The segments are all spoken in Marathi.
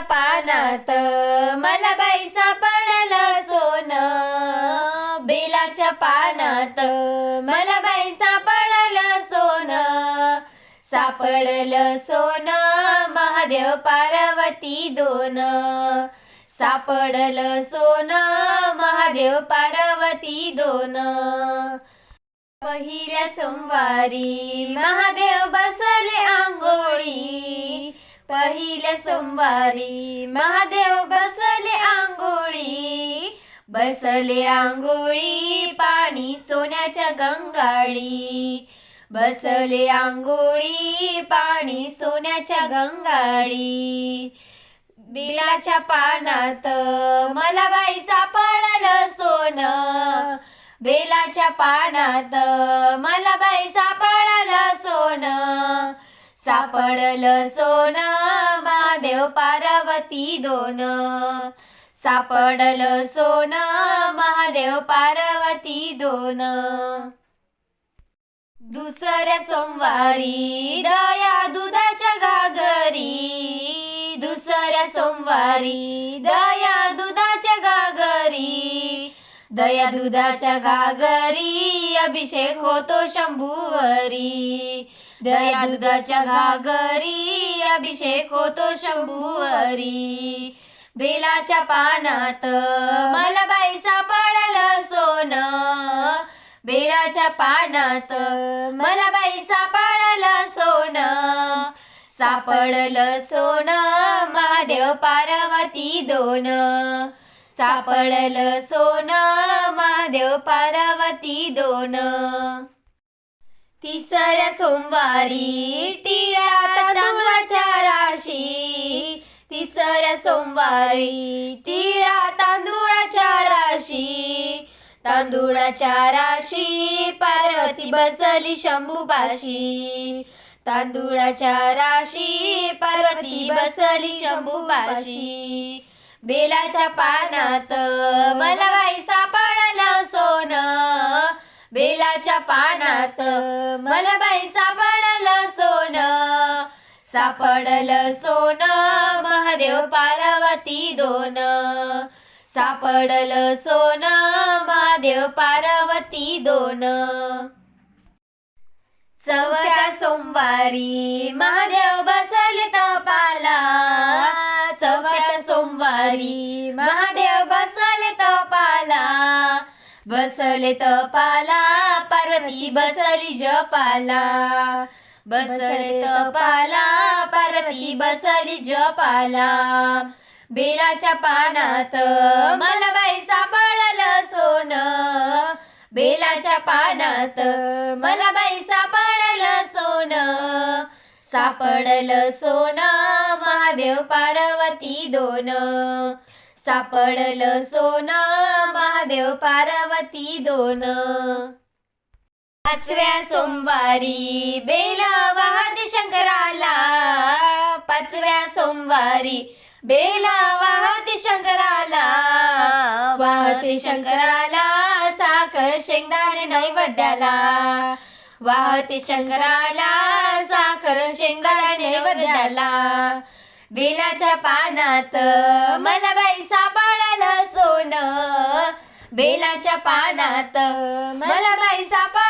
पानात मला बाई सापडलं सोन. बेलाच्या पानात मला बाई सापडलं सोन. सापडलं सोन महादेव पार्वती दोन. सापडलं सोन महादेव पार्वती दोन. पहिल्या सोमवारी महादेव पहिल्या सोमवारी महादेव बसले आंघोळी बसले आंघोळी पाणी सोन्याच्या गंगाळी बसले आंघोळी पाणी सोन्याच्या गंगाळी. बिलाच्या पानात मला बाई सापडलं सोनं बेलाच्या पानात मला बाई सापडलं सोन सापडलं सोन महादेव पार्वती दोन. सापडलं सोन महादेव पार्वती दोन. दुसऱ्या सोमवारी दया दुधाच्या घागरी. दुसऱ्या सोमवारी दया दुधाच्या घागरी. दया दुधाच्या घागरी अभिषेक होतो शंभूवरी. दया दुधाच्या घागरी अभिषेक होतो शंभूवरी. बेलाच्या पानात मला बाई सापडलं सोन. बेलाच्या पानात मला बाई सापडलं सोन. सापडलं सोन महादेव पार्वती दोन. सापडलं सोन महादेव पार्वती दोन. तिसऱ्या सोमवारी टिळा तांदूळाच्या राशी. तिसऱ्या सोमवारी तिळा तांदूळाच्या राशी. तांदूळाच्या राशी पार्वती बसली शंभूपाशी. तांदूळाच्या राशी पार्वती बसली शंभूपाशी. बेलाच्या पानात मला पानात मला बाई सापडलं सोन. सापडलं सोन महादेव पार्वती दोन. सापडलं सोन महादेव पार्वती दोन. चौथ्या सोमवारी महादेव बसले तपाला. चौथ्या सोमवारी महादेव बसले तपाला. बसले तपाला पार्वती बसली जपाला. बसले तपाला पार्वती बसली जपाला. बेलाच्या पानात मला बाई सापडलं सोन. बेलाच्या पानात मला बाई सापडलं सोन. सापडलं सोन महादेव पार्वती दोन. सापडलं सोन महादेव पार्वती दोन. पाचव्या सोमवारी बेला वाहते शंकराला. पाचव्या सोमवारी बेल वाहते शंकराला. वाहते शंकराला साखर शेंगदाणे नैवेद्याला. वाहते शंकराला साखर शेंगदाणे नैवेद्याला. बेलाच्या पानात मला बाई सापडलं सोन. बेलाच्या पानात मला बाई सापड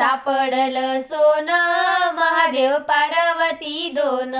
सापडलं सोन. महादेव पार्वती दोन.